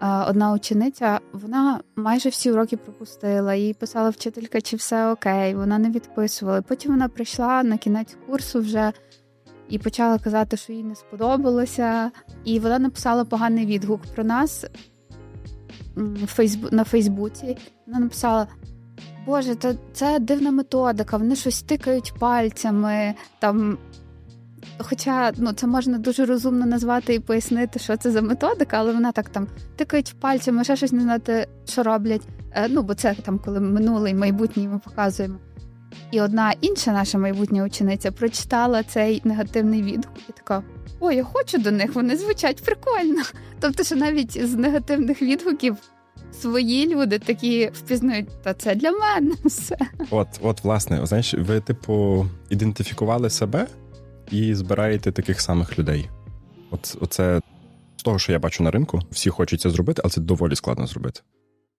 одна учениця, вона майже всі уроки пропустила, їй писала вчителька, чи все окей, вона не відписувала. Потім вона прийшла на кінець курсу вже і почала казати, що їй не сподобалося. І вона написала поганий відгук про нас на Фейсбуці. Вона написала: Боже, та це дивна методика, вони щось тикають пальцями. там. Хоча ну, це можна дуже розумно назвати і пояснити, що це за методика, але вона так там тикають пальцями, ще щось не знати, що роблять. Е, ну, бо це там, коли минуле і майбутнє ми показуємо. І одна інша наша майбутня учениця прочитала цей негативний відгук і така: О, я хочу до них, вони звучать прикольно. Тобто, що навіть з негативних відгуків свої люди такі впізнають, та це для мене все. От, от, власне, знаєш, ви, типу, ідентифікували себе і збираєте таких самих людей. От, оце з того, що я бачу на ринку, всі хочуть це зробити, але це доволі складно зробити.